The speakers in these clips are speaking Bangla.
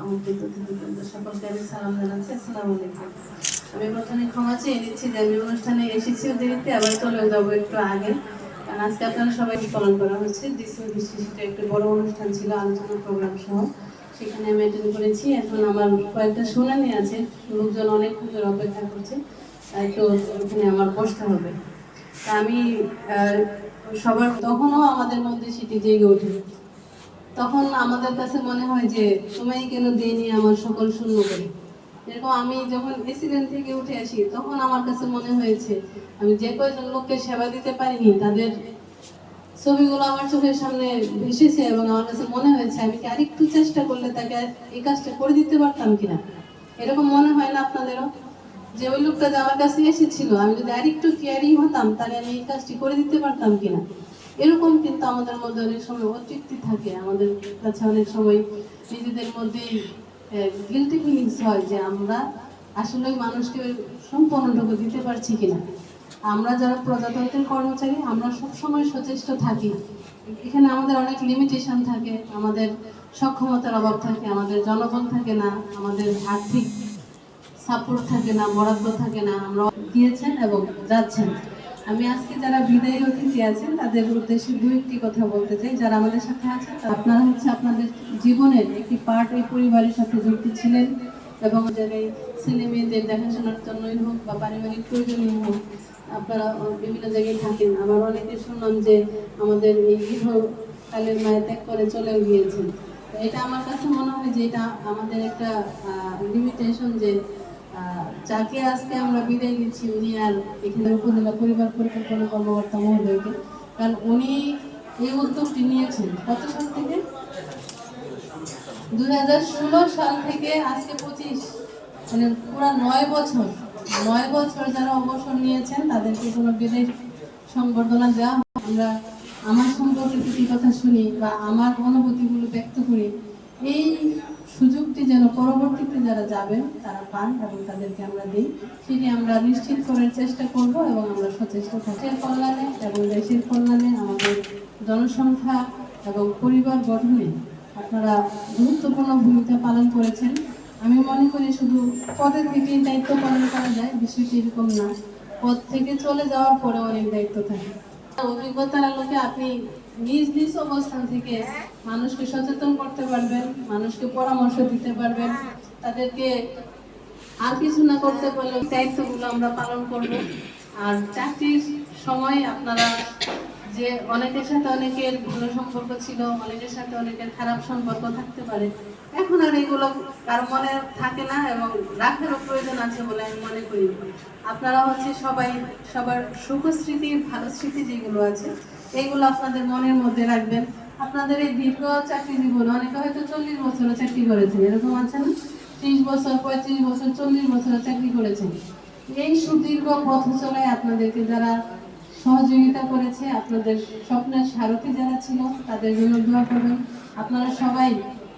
আমন্ত্রিত সকলকে আমি সালাম জানাচ্ছি। আমি প্রথমে ক্ষমা চেয়ে নিচ্ছি যে আমি অনুষ্ঠানে এসেছি দেরিতে আবার চলে যাব একটু আগে। কারণ আজকে আপনারা সবাই পালন করা হচ্ছে বিশিষ্ট একটি বড় অনুষ্ঠান ছিল, আলোচনা প্রোগ্রাম সহ। সেখানে আমি অ্যাটেন্ড করেছি। এখন আমার কয়েকটা শুনানি আছে। লোকজন অনেক ধরে অপেক্ষা করছে, তাই তো ওখানে আমার বসতে হবে। তা আমি সবার তখনও আমাদের মধ্যে সেটি জেগে ওঠে। তখন আমাদের কাছে মনে হয় যে, তোমায় কেন দিয়ে আমার সকল শূন্য করে এরকম আমি যখন এক্সিডেন্ট থেকে উঠে আসি, তখন আমার কাছে মনে হয়েছে, আমি যে কয়জন লোককে সেবা দিতে পারিনি, তাদের ছবিগুলো আমার চোখের সামনে ভেসেছে এবং আমার কাছে মনে হয়েছে, আমি কি আরেকটু চেষ্টা করলে তাকে এই কাজটা করে দিতে পারতাম কিনা? এরকম মনে হয় না আপনাদেরও? যে ওই লোকটা যে আমার কাছে এসেছিল, আমি যদি আরেকটু কেয়ারিং হতাম, তাহলে আমি এই কাজটি করে দিতে পারতাম কিনা? এরকম কিন্তু আমাদের মধ্যে অনেক সময় অতৃপ্তি থাকে। আমাদের কাছে অনেক সময় নিজেদের মধ্যেই গিলটি ফিলিংস হয় যে আমরা আসলে মানুষকে সম্পূর্ণটুকু দিতে পারছি কিনা। আমরা যারা প্রজাতন্ত্রের কর্মচারী, আমরা সবসময় সচেষ্ট থাকি। এখানে আমাদের অনেক লিমিটেশন থাকে, আমাদের সক্ষমতার অভাব থাকে, আমাদের জনবল থাকে না, আমাদের আর্থিক সাপোর্ট থাকে না, বরাদ্দ থাকে না। আমরা দিয়েছেন এবং যাচ্ছেন। আমি আজকে যারা বিদায়ী অতিথি আছেন, তাদের উদ্দেশ্যে দু একটি কথা বলতে চাই। যারা আমাদের সাথে আছেন আপনারা হচ্ছে আপনাদের জীবনের একটি পার্ট এই পরিবারের সাথে যুক্ত ছিলেন এবং যারা ছেলে মেয়েদের দেখাশোনার জন্যই হোক বা পারিবারিক প্রয়োজনীয় হোক, আপনারা বিভিন্ন জায়গায় থাকেন। আবার অনেকে শুনলাম যে আমাদের এই গৃহকালের মায়ের ত্যাগ করে চলে গিয়েছেন। এটা আমার কাছে মনে হয় যে এটা আমাদের একটা লিমিটেশন যে যাকে আজকে আমরা বিদায় নিচ্ছি, উনি আর এখানে উপজেলা পরিবার পরিকল্পনা কর্মকর্তা মহোদয়কে, কারণ উনি এই উদ্যোগটি নিয়েছেন। কত সাল থেকে? দুই হাজার ষোলো সাল থেকে আজকে পঁচিশ। মানে পুরো নয় বছর নয় বছর যারা অবসর নিয়েছেন, তাদেরকে কোনো বিদায় সংবর্ধনা দেওয়া। আমরা আমার সম্পর্কে কিছু কথা শুনি বা আমার অনুভূতিগুলো ব্যক্ত করি। এই সুযোগটি যেন পরবর্তীতে যারা যাবেন, তারা পান এবং তাদেরকে আমরা দিই। সেটি আমরা নিশ্চিত করার চেষ্টা করব এবং আমরা সচেষ্ট থাকের কল্যাণে এবং দেশের কল্যাণে আমাদের জনসংখ্যা এবং পরিবার গঠনে আপনারা গুরুত্বপূর্ণ ভূমিকা পালন করেছেন। আমি মনে করি শুধু পদের থেকে দায়িত্ব পালন করা যায়, বিষয়টি এরকম না। পদ থেকে চলে যাওয়ার পরে অনেক দায়িত্ব থাকে। অভিজ্ঞতার আলোকে আপনি নিজ নিজ অবস্থান থেকে মানুষকে সচেতন করতে পারবেন, মানুষকে পরামর্শ দিতে পারবেন। তাদেরকে আর কিছু না করতে পারলে দায়িত্বগুলো আমরা পালন করব। আর চাকরির সময় আপনারা যে অনেকের সাথে অনেকের ভালো সম্পর্ক ছিল, অনেকের সাথে অনেকের খারাপ সম্পর্ক থাকতে পারে। এখন আর এগুলো কারও মনে থাকে না এবং রাখারও প্রয়োজন আছে বলে আমি মনে করি। আপনারা হচ্ছে সবাই সবার সুখ স্মৃতি, ভালো স্মৃতি যেগুলো আছে এইগুলো আপনাদের মনের মধ্যে রাখবেন। আপনাদের এই দীর্ঘ চাকরি জীবন, অনেকে হয়তো চল্লিশ বছরও চাকরি করেছেন, এরকম আছে না? ত্রিশ বছর, পঁয়ত্রিশ বছর, চল্লিশ বছরও চাকরি করেছেন। এই সুদীর্ঘ পথ চলায় আপনাদেরকে যারা সহযোগিতা করেছে, আপনাদের স্বপ্নের সারথি যারা ছিল, তাদের জন্য দোয়া করবেন। আপনারা সবাই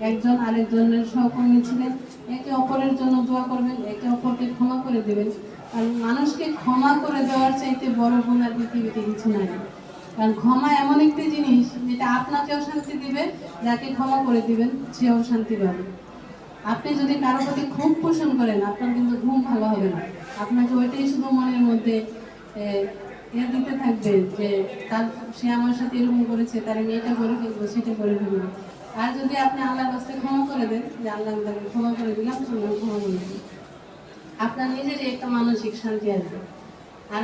একজন আরেকজনের সহকর্মী ছিলেন, একে অপরের জন্য দোয়া করবেন, একে অপরকে ক্ষমা করে দেবেন। কারণ মানুষকে ক্ষমা করে দেওয়ার চাইতে বড় গুণ আর পৃথিবীতে কিছু নাই। কারণ ক্ষমা এমন একটি জিনিস যেটা আপনাকেও শান্তি দিবে যাকে ক্ষমা করে দিবেন সেও শান্তি পাবে। আপনি যদি কারও প্রতি খুব পোষণ করেন আপনার কিন্তু ঘুম ভালো হবে না। আপনাকে ওইটাই শুধু মনের মধ্যে এ, ইয়ে দিতে থাকবে যে তার সে আমার সাথে এরকম করেছে তার আমি এটা করে ফেলব সেটা করে ফেলব। আর যদি আপনি আল্লাহর কাছে ক্ষমা করে দেন যে আল্লাহ তাকে ক্ষমা করে দিলাম ক্ষমা করে দিন আপনার নিজেরই একটা মানসিক শান্তি আসবে। আর